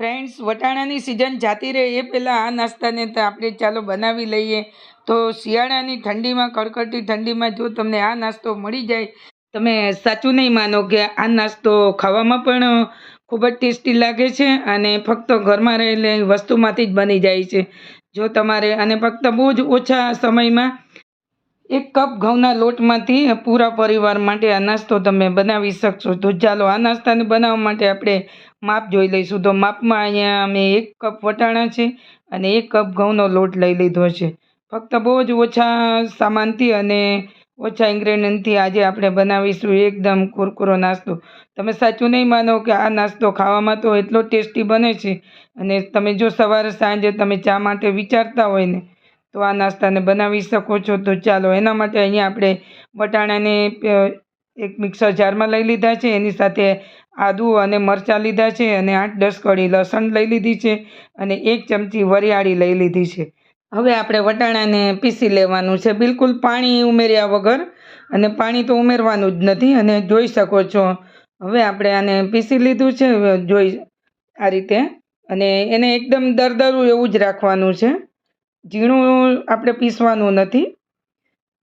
Friends વટાણાની season જાતી રહે એ પહેલાં આ નાસ્તાને તો આપણે ચાલો બનાવી લઈએ. તો શિયાળાની ઠંડીમાં, કડકડતી ઠંડીમાં જો તમને આ નાસ્તો મળી જાય, તમે સાચું નહીં માનો કે આ નાસ્તો ખાવામાં પણ ખૂબ જ ટેસ્ટી લાગે છે અને ફક્ત ઘરમાં રહેલી વસ્તુમાંથી જ બની જાય છે. જો તમારે, અને ફક્ત બહુ જ ઓછા સમયમાં એક કપ ઘઉંના લોટમાંથી પૂરા પરિવાર માટે આ નાસ્તો તમે બનાવી શકશો. તો ચાલો, આ નાસ્તાને બનાવવા માટે આપણે માપ જોઈ લઈશું. તો માપમાં અહીંયા અમે એક કપ વટાણા છે અને એક કપ ઘઉંનો લોટ લઈ લીધો છે. ફક્ત બહુ જ ઓછા સામાનથી અને ઓછા ઇન્ગ્રેડિયન્ટથી આજે આપણે બનાવીશું એકદમ કુરકુરો નાસ્તો. તમે સાચું નહીં માનો કે આ નાસ્તો ખાવામાં તો એટલો ટેસ્ટી બને છે અને તમે જો સવારે સાંજે તમે ચા માટે વિચારતા હોય ને તો આ નાસ્તાને બનાવી શકો છો. તો ચાલો, એના માટે અહીંયા આપણે વટાણાને એક મિક્સર જારમાં લઈ લીધા છે. એની સાથે આદુ અને મરચાં લીધા છે અને આઠ દસ કળી લસણ લઈ લીધી છે અને એક ચમચી વરિયાળી લઈ લીધી છે. હવે આપણે વટાણાને પીસી લેવાનું છે. બિલકુલ પાણી ઉમેર્યા વગર અને પાણી તો ઉમેરવાનું જ નથી અને જોઈ શકો છો. હવે આપણે આને પીસી લીધું છે. જોઈ આ રીતે. અને એને એકદમ દરદરું એવું જ રાખવાનું છે. ઝીણું આપણે પીસવાનું નથી.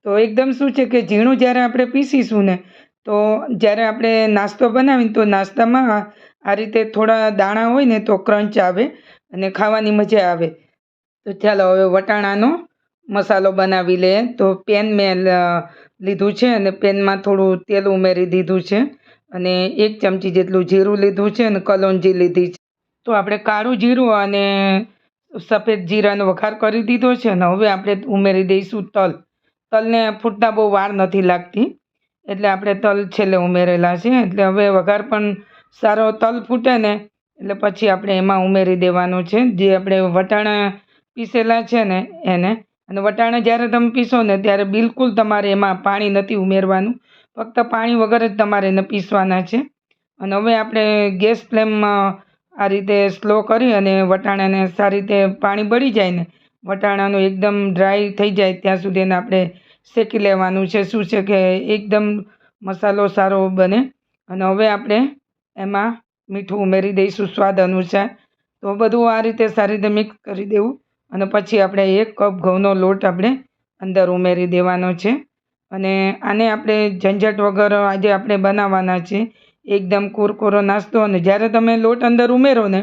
તો એકદમ શું છે કે ઝીણું જ્યારે આપણે પીસીશું ને, તો જ્યારે આપણે નાસ્તો બનાવીને, તો નાસ્તામાં આ- રીતે થોડા દાણા હોય ને, તો ક્રંચ આવે અને ખાવાની મજા આવે. તો ચાલો હવે વટાણાનો મસાલો બનાવી લઈએ. તો પેન મેં લીધું છે અને પેનમાં થોડું તેલ ઉમેરી દીધું છે અને એક ચમચી જેટલું જીરું લીધું છે અને કલોંજી લીધી છે. તો આપણે કાળું જીરું અને સફેદ જીરાનો વઘાર કરી દીધો છે અને હવે આપણે ઉમેરી દઈશું તલ. તલને ફૂટતા બહુ વાર નથી લાગતી. એટલે આપણે તલ છેલ્લે ઉમેરેલા છે. એટલે હવે વઘાર પણ સારો તલ ફૂટે ને, એટલે પછી આપણે એમાં ઉમેરી દેવાનું છે. જે આપણે વટાણા પીસેલા છે ને એને, અને વટાણા જ્યારે તમે પીસો ને ત્યારે બિલકુલ તમારે એમાં પાણી નથી ઉમેરવાનું. ફક્ત પાણી વગર જ તમારે એને પીસવાના છે. અને હવે આપણે ગેસ ફ્લેમમાં આ રીતે સ્લો કરી અને વટાણાને સારી રીતે પાણી બળી જાય ને, વટાણાનું એકદમ ડ્રાય થઈ જાય ત્યાં સુધી એને આપણે શેકી લેવાનું છે. શું છે કે એકદમ મસાલો સારો બને અને હવે આપણે એમાં મીઠું ઉમેરી દઈશું સ્વાદ અનુસાર. તો બધું આ રીતે સારી રીતે મિક્સ કરી દેવું અને પછી આપણે એક કપ ઘઉંનો લોટ આપણે અંદર ઉમેરી દેવાનો છે. અને આને આપણે ઝંઝટ વગર આજે આપણે બનાવવાના છે. એકદમ કુરકુરો નાસ્તો અને જ્યારે તમે લોટ અંદર ઉમેરો ને,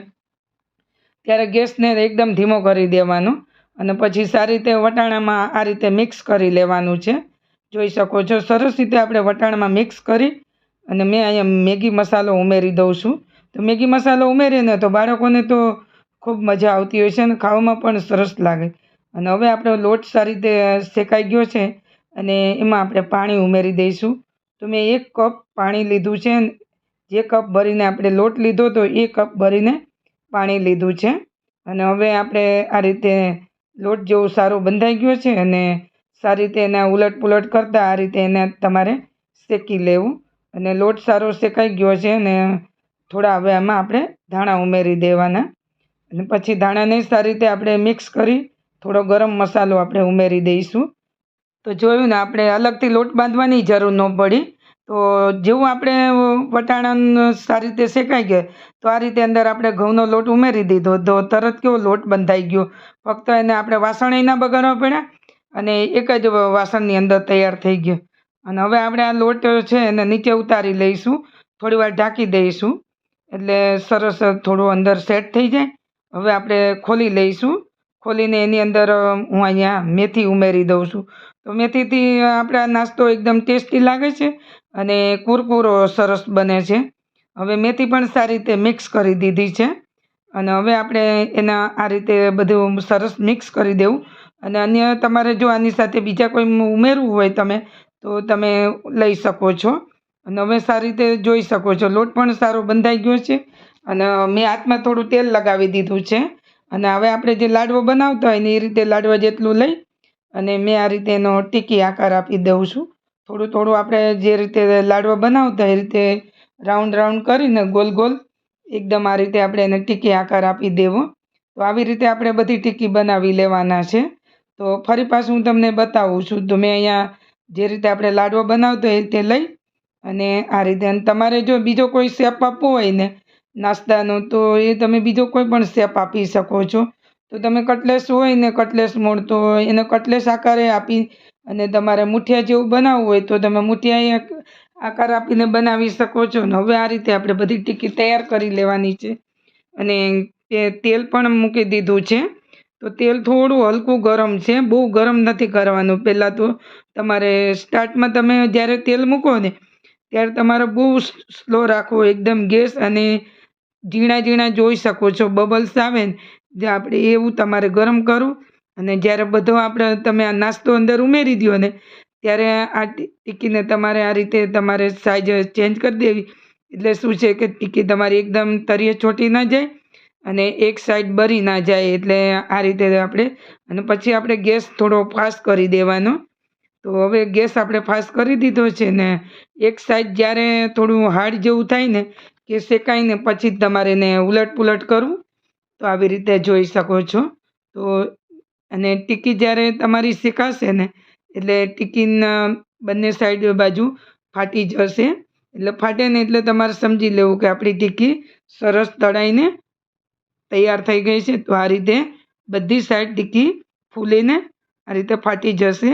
ત્યારે ગેસને એકદમ ધીમો કરી દેવાનો અને પછી સારી રીતે વટાણામાં આ રીતે મિક્સ કરી લેવાનું છે. જોઈ શકો છો, સરસ રીતે આપણે વટાણામાં મિક્સ કરી અને મેં અહીંયા મેગી મસાલો ઉમેરી દઉં છું. તો મેગી મસાલો ઉમેરીએ ને તો બાળકોને તો ખૂબ મજા આવતી હોય છે અને ખાવામાં પણ સરસ લાગે. અને હવે આપણો લોટ સારી રીતે શેકાઈ ગયો છે અને એમાં આપણે પાણી ઉમેરી દઈશું. તો મેં એક કપ પાણી લીધું છે જે કપ ભરીને આપણે લોટ લીધો હતો એ કપ ભરીને પાણી લીધું છે. અને હવે આપણે આ રીતે લોટ જેવો સારો બંધાઈ ગયો છે અને સારી રીતે એને ઉલટ પુલટ કરતાં આ રીતે એને તમારે શેકી લેવું. અને લોટ સારો શેકાઈ ગયો છે અને થોડા હવે આમાં આપણે ધાણા ઉમેરી દેવાના. અને પછી ધાણાને સારી રીતે આપણે મિક્સ કરી થોડો ગરમ મસાલો આપણે ઉમેરી દઈશું. તો જોયું ને, આપણે અલગથી લોટ બાંધવાની જરૂર ન પડી. તો જેવું આપણે વટાણા સારી રીતે શેકાઈ ગયા, તો આ રીતે અંદર આપણે ઘઉંનો લોટ ઉમેરી દીધો. તો તરત કેવો લોટ બંધાઈ ગયો? ફક્ત એને આપણે વાસણ ના બગાડવા પડ્યા અને એક જ વાસણની અંદર તૈયાર થઈ ગયો. અને હવે આપણે આ લોટ છે એને નીચે ઉતારી લઈશું. થોડી વાર ઢાંકી દઈશું. એટલે સરસ થોડું અંદર સેટ થઈ જાય. હવે આપણે ખોલી લઈશું. ખોલીને એની અંદર હું અહીંયા મેથી ઉમેરી દઉં છું. તો મેથીથી આપણે નાસ્તો એકદમ ટેસ્ટી લાગે છે અને કુરકુરો સરસ બને છે. હવે મેથી પણ સારી રીતે મિક્સ કરી દીધી છે અને હવે આપણે એના આ રીતે બધું સરસ મિક્સ કરી દેવું. અને અન્ય તમારે જો આની સાથે બીજા કોઈ ઉમેરવું હોય તમે, તો તમે લઈ શકો છો. અને હવે સારી રીતે જોઈ શકો છો, લોટ પણ સારો બંધાઈ ગયો છે અને મેં હાથમાં થોડું તેલ લગાવી દીધું છે. અને હવે આપણે જે લાડવો બનાવતા હોય ને એ રીતે લાડવા જેટલું લઈ અને મેં આ રીતે એનો ટીકી આકાર આપી દઉં છું. થોડું થોડું આપણે જે રીતે લાડવા બનાવતા એ રીતે રાઉન્ડ રાઉન્ડ કરીને ગોલ ગોલ એકદમ આ રીતે આપણે એને ટીકી આકાર આપી દેવો. તો આવી રીતે આપણે બધી ટીકી બનાવી લેવાના છે. તો ફરી પાછું હું તમને બતાવું છું. તો મેં અહીંયા જે રીતે આપણે લાડવો બનાવતો એ રીતે લઈ અને આ રીતે. તમારે જો બીજો કોઈ શેપ આપવો હોય ને નાસ્તાનો તો એ તમે બીજો કોઈ પણ શેપ આપી શકો છો. તો તમે કટલેસ હોય ને કટલેસ મોડ તો એને કટલેસ આકારે આપી અને તમારે મુઠિયા જેવું બનાવવું હોય તો તમે મુઠિયા આકાર આપીને બનાવી શકો છો. ને હવે આ રીતે આપણે બધી ટીકી તૈયાર કરી લેવાની છે અને તેલ પણ મૂકી દીધું છે. તો તેલ થોડું હલકું ગરમ છે, બહુ ગરમ નથી કરવાનું. પહેલાં તો તમારે સ્ટાર્ટમાં તમે જ્યારે તેલ મૂકો ને ત્યારે તમારે બહુ સ્લો રાખવો, એકદમ ગેસ અને ઝીણા ઝીણા જોઈ શકો છો. બબલ્સ આવે ને જે આપણે એવું તમારે ગરમ કરવું અને જ્યારે બધો આપણે તમે આ નાસ્તો અંદર ઉમેરી દો ને, ત્યારે આ ટીકીને તમારે આ રીતે તમારે સાઈઝ ચેન્જ કરી દેવી. એટલે શું છે કે ટીકી તમારી એકદમ તરીએ છોટી ના જાય અને એક સાઈડ બરી ના જાય એટલે આ રીતે આપણે, અને પછી આપણે ગેસ થોડો ફાસ્ટ કરી દેવાનો. તો હવે ગેસ આપણે ફાસ્ટ કરી દીધો છે ને, એક સાઈડ જ્યારે થોડું હાર્ડ જેવું થાય ને, કે શેકાઈને પછી જ તમારે એને ઉલટ પુલટ કરવું. તો આવી રીતે જોઈ શકો છો. તો અને ટીકી જ્યારે તમારી શેકાશે ને, એટલે ટીકીના બંને સાઈડ બાજુ ફાટી જશે. એટલે ફાટે ને એટલે તમારે સમજી લેવું કે આપણી ટીકી સરસ તળાઈને તૈયાર થઈ ગઈ છે. તો આ રીતે બધી સાઈડ ટીકી ફૂલીને આ રીતે ફાટી જશે.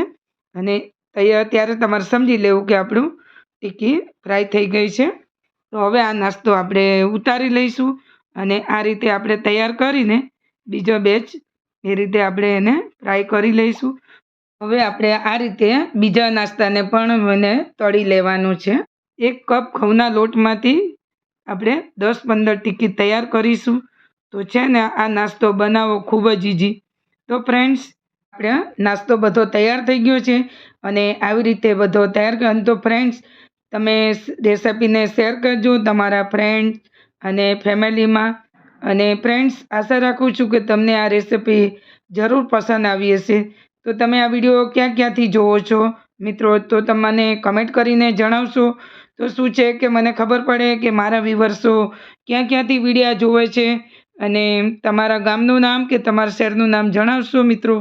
અને તૈયાર ત્યારે તમારે સમજી લેવું કે આપણું ટીકી ફ્રાય થઈ ગઈ છે. તો હવે આ નાસ્તો આપણે ઉતારી લઈશું. અને આ રીતે આપણે તૈયાર કરીને બીજો બેચ એ રીતે આપણે એને ફ્રાય કરી લઈશું. હવે આપણે આ રીતે બીજા નાસ્તાને પણ મને તળી લેવાનું છે. એક કપ ઘઉંના લોટમાંથી આપણે દસ પંદર ટીકી તૈયાર કરીશું. તો છે ને આ નાસ્તો બનાવવો ખૂબ જ ઇઝી તો ફ્રેન્ડ્સ આપણે નાસ્તો બધો તૈયાર થઈ ગયો છે અને આવી રીતે બધો તૈયાર કર્યો. તો ફ્રેન્ડ્સ તમે રેસિપીને શેર કરજો. તમારા ફ્રેન્ડ્સ અને ફેમિલીમાં અને ફ્રેન્ડ્સ આશા રાખું છું કે તમને આ રેસિપી જરૂર પસંદ આવી હશે. તો તમે આ વીડિયો ક્યાં ક્યાંથી જોવો છો? મિત્રો, તો તમને કમેન્ટ કરીને જણાવશો. તો શું છે કે મને ખબર પડે કે મારા વિવર્સો ક્યાં ક્યાંથી વિડીયા જોવે છે? અને તમારા ગામનું નામ કે તમારા શહેરનું નામ જણાવશો, મિત્રો?